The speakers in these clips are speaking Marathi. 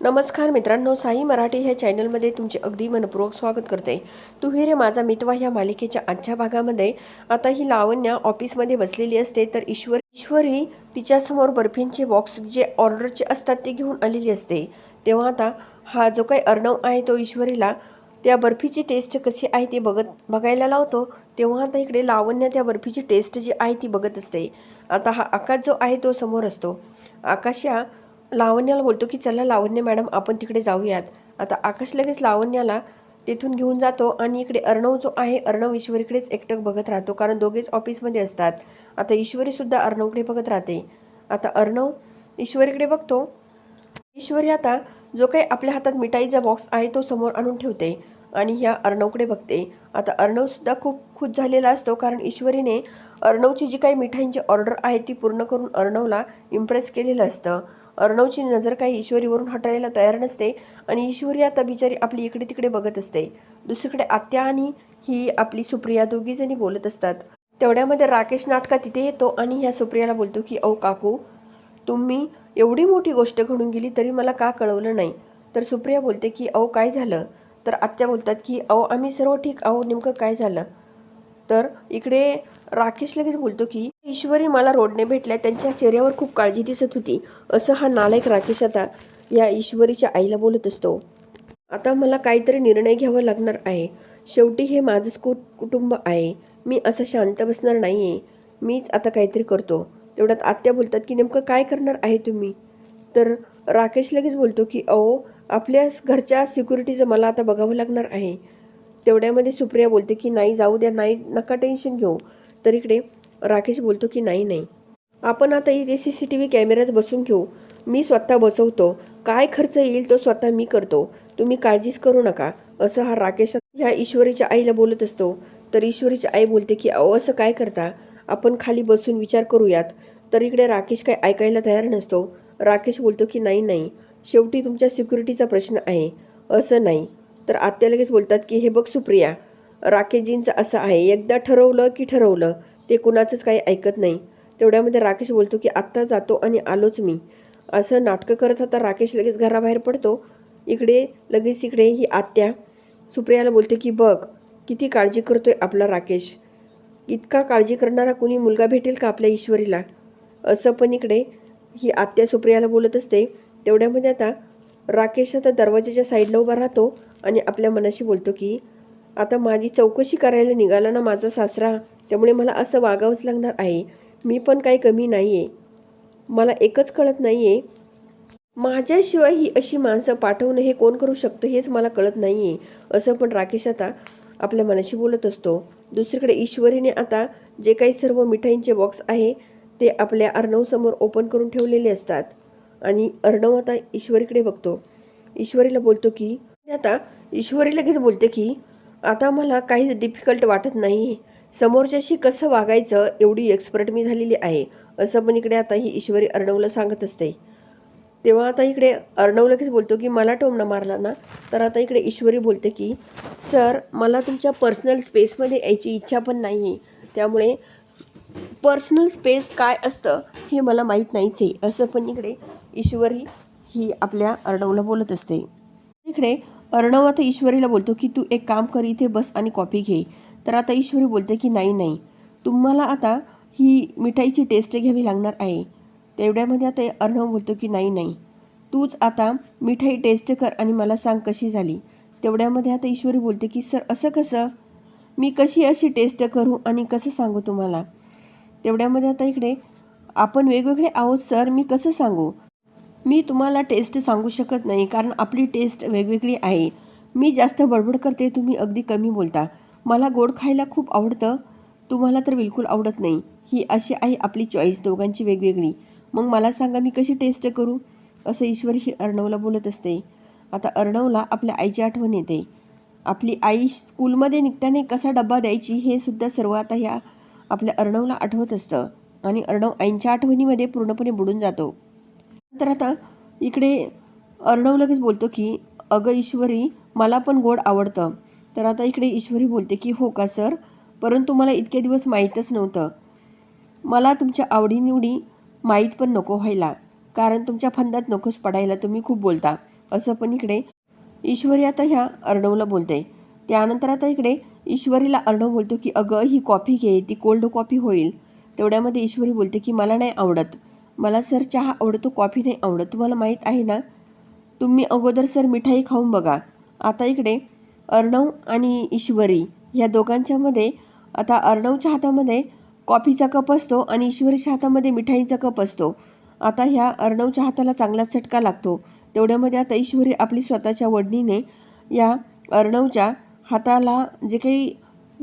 नमस्कार मित्रांनो साई मराठी ह्या चॅनलमध्ये तुमचे अगदी मनपूर्वक स्वागत करते. तू रे माझा मितवा ह्या मालिकेच्या आजच्या भागामध्ये. आता ही लावण्या ऑफिसमध्ये बसलेली असते तर ईश्वर ईश्वरी तिच्यासमोर बर्फींचे बॉक्स जे ऑर्डरचे असतात ते घेऊन आलेली असते. तेव्हा आता हा जो काही अर्णव आहे तो ईश्वरीला त्या बर्फीची टेस्ट कशी आहे ती बघत बघायला लावतो. तेव्हा आता इकडे लावण्य त्या बर्फीची टेस्ट जी आहे ती बघत असते. आता हा आकाश जो आहे तो समोर असतो. आकाश या लावण्याला बोलतो की चला लावण्य मॅडम आपण तिकडे जाऊयात. आता आकाश लगेच लावण्याला तिथून घेऊन जातो आणि इकडे अर्णव जो आहे अर्णव ईश्वरीकडेच एकटक बघत राहतो कारण दोघेच ऑफिसमध्ये असतात. आता ईश्वरीसुद्धा अर्णवकडे बघत राहते. आता अर्णव ईश्वरीकडे बघतो. ईश्वरी आता जो काही आपल्या हातात मिठाईचा बॉक्स आहे तो समोर आणून ठेवते आणि ह्या अर्णवकडे बघते. आता अर्णवसुद्धा खूप खुश झालेला असतो कारण ईश्वरीने अर्णवची जी काही मिठाईंची ऑर्डर आहे ती पूर्ण करून अर्णवला इम्प्रेस केलेलं असतं. अर्णवची नजर काही ईश्वरीवरून हटायला तयार नसते आणि ईश्वरी आता बिचारी आपली इकडे तिकडे बघत असते. दुसरीकडे आत्या आणि ही आपली सुप्रिया दोघीजणी बोलत असतात. तेवढ्यामध्ये राकेश नाटका तिथे येतो आणि ह्या सुप्रियाला बोलतो की औ काकू तुम्ही एवढी मोठी गोष्ट घडून गेली तरी मला का कळवलं नाही? तर सुप्रिया बोलते की अहो काय झालं? तर आत्या बोलतात की अहो आम्ही सर्व ठीक अहो नेमकं काय झालं? तर इकडे राकेश लगेच बोलतो की ईश्वरी मला रोडने भेटल्या. त्यांच्या चेहऱ्यावर खूप काळजी दिसत होती. असं हा नालायक राकेश आता या ईश्वरीच्या आईला बोलत असतो. आता मला काहीतरी निर्णय घ्यावा लागणार आहे. शेवटी हे माझंच कु कुटुंब आहे. मी असं शांत बसणार नाही आहे मीच आता काहीतरी करतो. तेवढ्यात आत्या बोलतात की नेमकं काय करणार आहे तुम्ही? तर राकेश लगेच बोलतो की अहो आपल्या घरच्या सिक्युरिटीचं मला आता बघावं लागणार आहे. तेवढ्यामध्ये सुप्रिया बोलते की नाही जाऊ द्या. नाही नका टेन्शन घेऊ. तर इकडे राकेश बोलतो की नाही नाही. आपण आता इथे सी सी टी व्ही कॅमेराच बसून घेऊ. मी स्वतः बसवतो. काय खर्च येईल तो स्वतः मी करतो. तुम्ही काळजीच करू नका. असं हा राकेश ह्या ईश्वरीच्या आईला बोलत असतो. तर ईश्वरीची आई बोलते की अहो असं काय करता? आपण खाली बसून विचार करूयात. तर इकडे राकेश काय ऐकायला तयार नसतो. राकेश बोलतो की नाही नाही. शेवटी तुमच्या सिक्युरिटीचा प्रश्न आहे. असं नाही. तर आत्या लगेच बोलतात की हे बघ सुप्रिया राकेशजींचं असं आहे. एकदा ठरवलं की ठरवलं ते कुणाचंच काही ऐकत नाही. तेवढ्यामध्ये राकेश बोलतो की आत्ता जातो आणि आलोच मी. असं नाटकं करत होता राकेश लगेच घराबाहेर पडतो. इकडे लगेच इकडे ही आत्या सुप्रियाला बोलते की बघ किती काळजी करतोय आपला राकेश. इतका काळजी करणारा कुणी मुलगा भेटेल का आपल्या ईश्वरीला? असं पण इकडे ही आत्या सुप्रियाला बोलत असते. तेवढ्यामध्ये आता राकेश आता दरवाजाच्या साईडला उभा राहतो आणि आपल्या मनाशी बोलतो की आता माझी चौकशी करायला निघाला ना माझा सासरा त्यामुळे मला असं वागावंच लागणार आहे. मी पण काही कमी नाही आहे मला एकच कळत नाही आहे माझ्याशिवाय ही अशी माणसं पाठवणं हे कोण करू शकतं हेच मला कळत नाही आहे असं पण राकेश आता आपल्या मनाशी बोलत असतो. दुसरीकडे ईश्वरीने आता जे काही सर्व मिठाईंचे बॉक्स आहे ते आपल्या अर्णवसमोर ओपन करून ठेवलेले असतात. आणि अर्णव आता ईश्वरीकडे बघतो. ईश्वरीला बोलतो की आता ईश्वरी लगेच बोलते की आता मला काहीच डिफिकल्ट वाटत नाही. समोरच्याशी कसं वागायचं एवढी एक्सपर्ट मी झालेली आहे असं पण इकडे आता ही ईश्वरी अर्णवला सांगत असते. तेव्हा आता इकडे अर्णव लगेच बोलतो की मला टोमणा मारला ना? तर आता इकडे ईश्वरी बोलते की सर मला तुमच्या पर्सनल स्पेसमध्ये यायची इच्छा पण नाही. आहे त्यामुळे पर्सनल स्पेस काय असतं हे मला माहीत नाहीच आहे. असं पण इकडे ईश्वरी ही आपल्या अर्णवला बोलत असते. इकडे अर्णव आता ईश्वरीला बोलतो की तू एक काम कर इथे बस आणि कॉफी घे. तर आता ईश्वरी बोलते की नाही नाही. तुम्हाला आता ही मिठाईची टेस्ट घ्यावी लागणार आहे. तेवढ्यामध्ये आता अर्णव बोलतो की नाही नाही. तूच आता मिठाई टेस्ट कर आणि मला सांग कशी झाली. तेवढ्यामध्ये आता ईश्वरी बोलते की सर असं कसं? मी कशी अशी टेस्ट करू आणि कसं सांगू तुम्हाला? तेवढ्यामध्ये आता इकडे आपण वेगवेगळे आहोत सर. मी कसं सांगू? मी तुम्हाला टेस्ट सांगू शकत नाही कारण आपली टेस्ट वेगवेगळी आहे. मी जास्त बडबड करते तुम्ही अगदी कमी बोलता. मला गोड खायला खूप आवडतं. तुम्हाला तर बिलकुल आवडत नाही. ही अशी आहे आपली चॉईस दोघांची वेगवेगळी. मग मला सांगा मी कशी टेस्ट करू? असं ईश्वरी ही अर्णवला बोलत असते. आता अर्णवला आपल्या आईची आठवण येते. आपली आई स्कूलमध्ये निघताना कसा डब्बा द्यायची हे सुद्धा सर्व आता ह्या आपल्या अर्णवला आठवत असतं. आणि अर्णव आईंच्या आठवणीमध्ये पूर्णपणे बुडून जातो. तर आता इकडे अर्णव लगेच बोलतो की अगं ईश्वरी मला पण गोड आवडतं. तर आता इकडे ईश्वरी बोलते की हो का सर? परंतु मला इतके दिवस माहीतच नव्हतं. मला तुमच्या आवडीनिवडी माहीत पण नको व्हायला. कारण तुमच्या फंदात नकोच पडायला तुम्ही खूप बोलता. असं पण इकडे ईश्वरी आता ह्या अर्णवला बोलते. त्यानंतर आता इकडे ईश्वरीला अर्णव बोलतो की अगं ही कॉफी घे ती कोल्ड कॉफी होईल. तेवढ्यामध्ये ईश्वरी बोलते की मला नाही आवडत. मला सर चहा आवडतो कॉफी नाही आवडत. तुम्हाला माहीत आहे ना? तुम्ही अगोदर सर मिठाई खाऊन बघा. आता इकडे अर्णव आणि ईश्वरी ह्या दोघांच्यामध्ये आता अर्णवच्या हातामध्ये कॉफीचा कप असतो आणि ईश्वरीच्या हातामध्ये मिठाईचा कप असतो. आता ह्या अर्णवच्या हाताला चांगला चटका लागतो. तेवढ्यामध्ये आता ईश्वरी आपली स्वतःच्या वडणीने या अर्णवच्या हाताला जे काही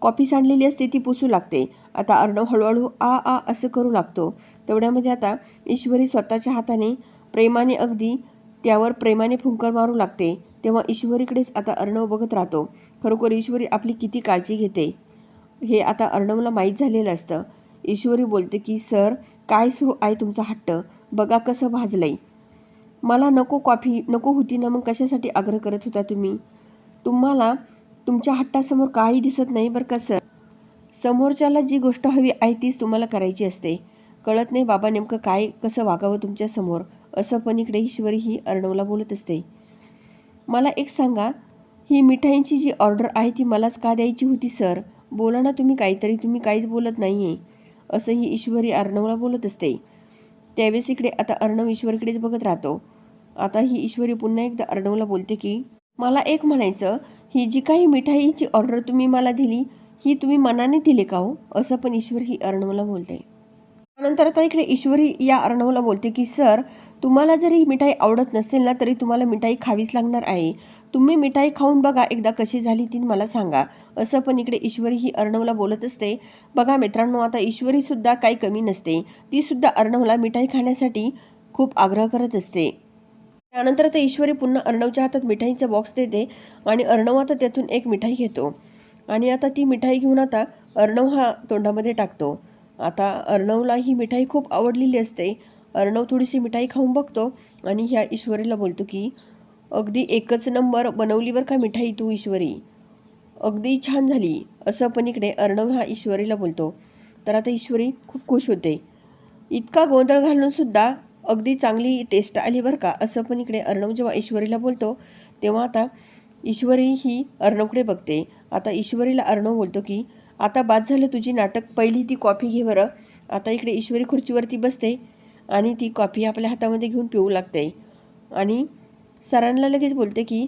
कॉफी सांडलेली असते ती पुसू लागते. आता अर्णव हळूहळू आ आ असं करू लागतो. तेवढ्यामध्ये आता ईश्वरी स्वतःच्या हाताने प्रेमाने अगदी त्यावर प्रेमाने फुंकर मारू लागते. तेव्हा ईश्वरीकडेच आता अर्णव बघत राहतो. खरोखर ईश्वरी आपली किती काळजी घेते? हे आता अर्णवला माहीत झालेलं असतं. ईश्वरी बोलते की सर काय सुरू आहे तुमचा हट्ट? बघा कसं भाजलंय. मला नको कॉफी नको होती ना मग कशासाठी आग्रह करत होता तुम्ही? तुम्हाला तुमच्या हट्टासमोर काही दिसत नाही बरं का सर? समोरच्याला जी गोष्ट हवी आहे तीच तुम्हाला करायची असते. कळत नाही बाबा नेमकं काय कसं वागावं तुमच्यासमोर असं पण इकडे ईश्वरी ही अर्णवला बोलत असते. मला एक सांगा ही मिठाईंची जी ऑर्डर आहे ती मलाच का द्यायची होती सर? बोला ना तुम्ही काहीतरी तुम्ही काहीच बोलत नाही आहे असं ही ईश्वरी अर्णवला बोलत असते. त्यावेळेस इकडे आता अर्णव ईश्वरीकडेच बघत राहतो. आता ही ईश्वरी पुन्हा एकदा अर्णवला बोलते की मला एक म्हणायचं ही जी काही मिठाईची ऑर्डर तुम्ही मला दिली ही तुम्ही मनाने दिले का हो? असं पण ईश्वर ही अर्णवला बोलते. त्यानंतर आता इकडे ईश्वरी या अर्णवला बोलते की सर तुम्हाला जरी ही मिठाई आवडत नसेल ना तरी तुम्हाला मिठाई खावीच लागणार आहे. तुम्ही मिठाई खाऊन बघा एकदा कशी झाली ती मला सांगा. असं पण इकडे ईश्वरी ही अर्णवला बोलत असते. बघा मित्रांनो आता ईश्वरीसुद्धा काही कमी नसते. तीसुद्धा अर्णवला मिठाई खाण्यासाठी खूप आग्रह करत असते. त्यानंतर आता ईश्वरी पुन्हा अर्णवच्या हातात मिठाईचा बॉक्स देते आणि अर्णव आता त्यातून एक मिठाई घेतो. आणि आता ती मिठाई घेऊन आता अर्णव हा तोंडामध्ये टाकतो. आता अर्णवला ही मिठाई खूप आवडलेली असते. अर्णव थोडीशी मिठाई खाऊन बघतो आणि ह्या ईश्वरीला बोलतो की अगदी एकच नंबर बनवली बरं का मिठाई तू ईश्वरी? अगदी छान झाली. असं पण इकडे अर्णव हा ईश्वरीला बोलतो. तर आता ईश्वरी खूप खुश होते. इतका गोंधळ घालूनसुद्धा अगदी चांगली टेस्ट आली बरं का? असं पण इकडे अर्णव जेव्हा ईश्वरीला बोलतो तेव्हा आता ईश्वरी ही अर्णवकडे बघते. आता ईश्वरीला अर्णव बोलतो की आता बाद झालं तुझी नाटक पहिली ती कॉफी घे बरं. आता इकडे ईश्वरी खुर्चीवरती बसते आणि ती कॉफी आपल्या हातामध्ये घेऊन पिऊ लागते. आणि सरांना लगेच बोलते की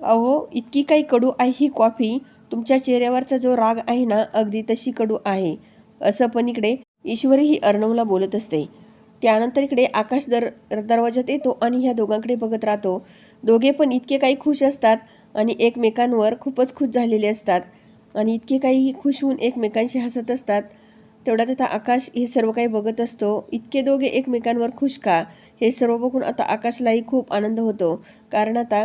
अहो इतकी काही कडू आहे ही कॉफी. तुमच्या चेहऱ्यावरचा जो राग आहे ना अगदी तशी कडू आहे. असं पण इकडे ईश्वरी ही अर्णवला बोलत असते. त्यानंतर इकडे आकाश दर दरवाजात येतो आणि ह्या दोघांकडे बघत राहतो. दोघे पण इतके काही खुश असतात. आणि एकमेकांवर खूपच खुश झालेले असतात. आणि इतके काही खुश होऊन एकमेकांशी हसत असतात. तेवढ्यात आता आकाश हे सर्व काही बघत असतो. इतके दोघे एकमेकांवर खुश का? हे सर्व बघून आता आकाशलाही खूप आनंद होतो. कारण आता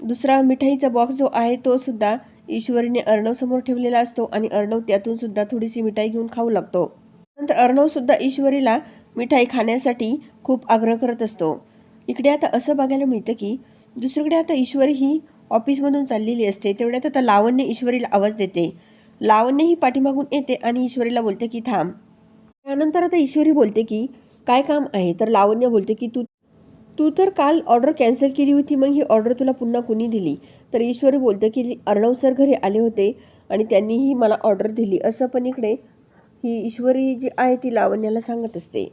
दुसरा मिठाईचा बॉक्स जो आहे तो सुद्धा ईश्वरीने अर्णवसमोर ठेवलेला असतो आणि अर्णव त्यातून सुद्धा थोडीशी मिठाई घेऊन खाऊ लागतो. नंतर अर्णवसुद्धा ईश्वरीला मिठाई खाण्यासाठी खूप आग्रह करत असतो. इकडे आता असं बघायला मिळतं की दुसरीकडे आता ईश्वरी ही ऑफिसमधून चाललेली असते तेवढ्यात आता लावण्य ईश्वरीला आवाज देते. लावण्य ही पाठीमागून येते आणि ईश्वरीला बोलते की थांब. त्यानंतर आता ईश्वरी बोलते की काय काम आहे? तर लावण्य बोलते की तू तू तर काल ऑर्डर कॅन्सल केली होती मग ही ऑर्डर तुला पुन्हा कुणी दिली? तर ईश्वरी बोलते की अर्णव सर घरी आले होते आणि त्यांनीही मला ऑर्डर दिली. असं पण इकडे ही ईश्वरी जी आहे ती लावण्याला सांगत असते.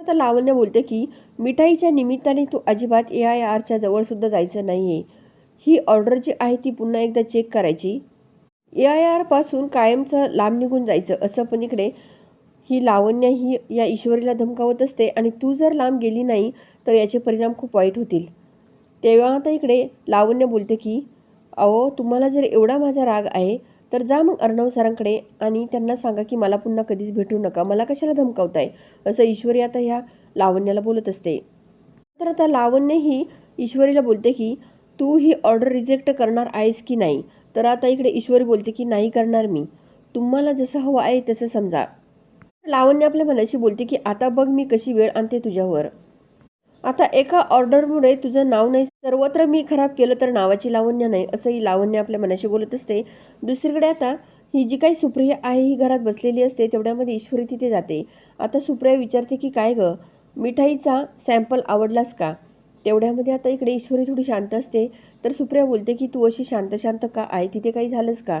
आता लावण्य बोलते की मिठाईच्या निमित्ताने तू अजिबात ए आय आरच्या जवळसुद्धा जायचं नाही आहे ही ऑर्डर जी आहे ती पुन्हा एकदा चेक करायची. ए आय आरपासून कायमचं लांब निघून जायचं असं पण इकडे. ही लावण्य ही या ईश्वरीला धमकावत असते आणि तू जर लांब गेली नाही तर याचे परिणाम खूप वाईट होतील. तेव्हा आता इकडे लावण्य बोलते की अहो तुम्हाला जर एवढा माझा राग आहे तर जा मग अर्णव सरांकडे आणि त्यांना सांगा की मला पुन्हा कधीच भेटू नका. मला कशाला धमकावताय? असं ईश्वरी आता ह्या लावण्याला बोलत असते. तर आता लावण्य ही ईश्वरीला बोलते की तू ही ऑर्डर रिजेक्ट करणार आहेस की नाही? तर आता इकडे ईश्वरी बोलते की नाही करणार मी. तुम्हाला जसं हवं आहे तसं समजा. लावण्य आपल्या मनाशी बोलते की आता बघ मी कशी वेळ आणते तुझ्यावर. आता एका ऑर्डरमुळे तुझं नाव नाही सर्वत्र मी खराब केलं तर नावाची लावण्य नाही असं ही लावण्य आपल्या मनाशी बोलत असते. दुसरीकडे आता ही जी काही सुप्रिया आहे ही घरात बसलेली असते तेवढ्यामध्ये ईश्वरी तिथे जाते. आता सुप्रिया विचारते की काय गं? मिठाईचा सॅम्पल आवडलास का? तेवढ्यामध्ये आता इकडे ईश्वरी थोडी शांत असते. तर सुप्रिया बोलते की तू अशी शांत शांत का? आहे तिथे काही झालंच का?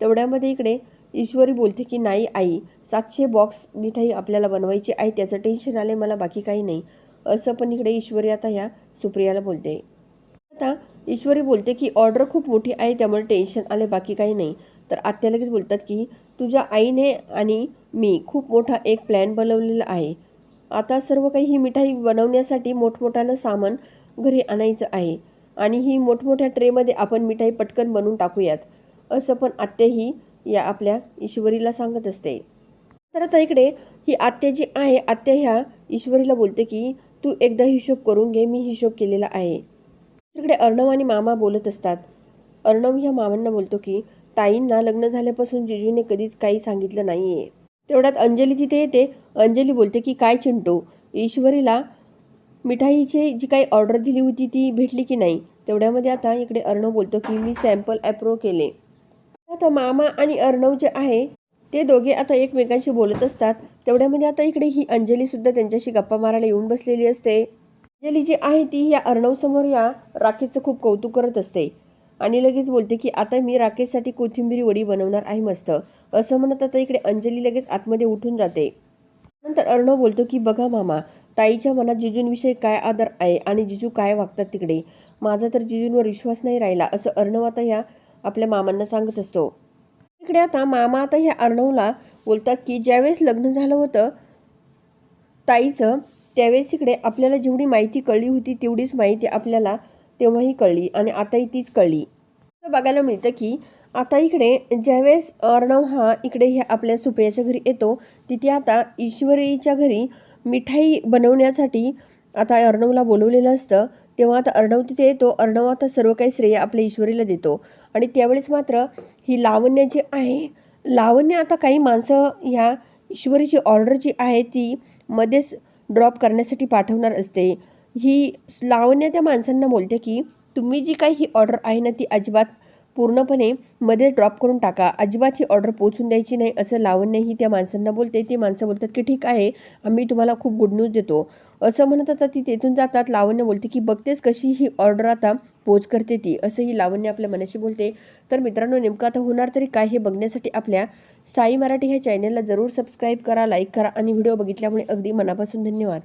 तेवढ्यामध्ये इकडे ईश्वरी बोलते की नाही आई सातशे बॉक्स मिठाई आपल्याला बनवायची आहे त्याचं टेन्शन आले मला बाकी काही नाही. असं पण इकडे ईश्वरी आता ह्या सुप्रियाला बोलते. आता ईश्वरी बोलते की ऑर्डर खूप मोठी आहे त्यामुळे टेन्शन आले बाकी काही नाही. तर आत्या लगेच बोलतात की तुझ्या आईने आणि मी खूप मोठा एक प्लॅन बनवलेला आहे. आता सर्व काही ही मिठाई बनवण्यासाठी मोठमोठ्यानं सामान घरी आणायचं आहे. आणि ही मोठमोठ्या ट्रेमध्ये आपण मिठाई पटकन बनवून टाकूयात असं पण आत्याही या आपल्या ईश्वरीला सांगत असते. तर आता इकडे ही आत्या जी आहे आत्या ह्या ईश्वरीला बोलते की तू एकदा हिशोब करून घे मी हिशोब केलेला आहे. तिकडे अर्णव आणि मामा बोलत असतात. अर्णव ह्या मामांना बोलतो की ताईंना लग्न झाल्यापासून जिजूने कधीच काही सांगितलं नाही आहे तेवढ्यात अंजली तिथे येते. अंजली बोलते की काय चिंटू ईश्वरीला मिठाईची जी काही ऑर्डर दिली होती ती भेटली की नाही? तेवढ्यामध्ये आता इकडे अर्णव बोलतो की मी सॅम्पल अप्रूव्ह केले. आता मामा आणि अर्णव जे आहे ते दोघे आता एकमेकांशी बोलत असतात. तेवढ्यामध्ये आता इकडे ही अंजलीसुद्धा त्यांच्याशी गप्पा मारायला येऊन बसलेली असते. अंजली जी आहे ती या अर्णवसमोर या राखीचं खूप कौतुक करत असते. आणि लगेच बोलते की आता मी राकेशसाठी कोथिंबीर वडी बनवणार आहे मस्त. असं म्हणत आता इकडे अंजली लगेच आतमध्ये उठून जाते. नंतर अर्णव बोलतो की बघा मामा ताईच्या मनात जिजूंविषयी काय आदर आहे आणि जिजू काय वागतात तिकडे? माझा तर जिजूंवर विश्वास नाही राहिला असं अर्णव आता ह्या आपल्या मामांना सांगत असतो. इकडे आता मामा आता ह्या अर्णवला बोलतात की ज्यावेळेस लग्न झालं होतं ताईचं त्यावेळेस इकडे आपल्याला जेवढी माहिती कळली होती तेवढीच माहिती आपल्याला तेव्हाही कळली आणि आताही तीच कळली. बघायला मिळतं की आता इकडे ज्यावेळेस अर्णव हा इकडे ह्या आपल्या सुप्रियाच्या घरी येतो तिथे आता ईश्वरीच्या घरी मिठाई बनवण्यासाठी आता अर्णवला बोलवलेलं असतं. तेव्हा आता अर्णव तिथे येतो. अर्णव आता सर्व काही श्रेय आपल्या ईश्वरीला देतो. आणि त्यावेळेस मात्र ही लावण्य जी आहे लावण्य आता काही माणसं ह्या ईश्वरीची ऑर्डर जी आहे ती मध्येच ड्रॉप करण्यासाठी पाठवणार असते. ही लावण्य त्या माणसांना बोलते की तुम्ही जी काही ही ऑर्डर आहे ना ती अजिबात पूर्णपणे मध्ये ड्रॉप करून टाका. अजिबात ही ऑर्डर पोचून द्यायची नाही. असं लावण्यही त्या माणसांना बोलते. ती माणसं बोलतात की ठीक आहे आम्ही तुम्हाला खूप गुड न्यूज देतो. असं म्हणत आता ती तेथून जातात. लावण्य बोलते की बघतेच कशी ही ऑर्डर आता पोच करते ती. असं ही लावण्य आपल्या मनाशी बोलते. तर मित्रांनो नेमकं आता होणार तरी काय हे बघण्यासाठी आपल्या साई मराठी ह्या चॅनलला जरूर सबस्क्राईब करा लाईक करा आणि व्हिडिओ बघितल्यामुळे अगदी मनापासून धन्यवाद.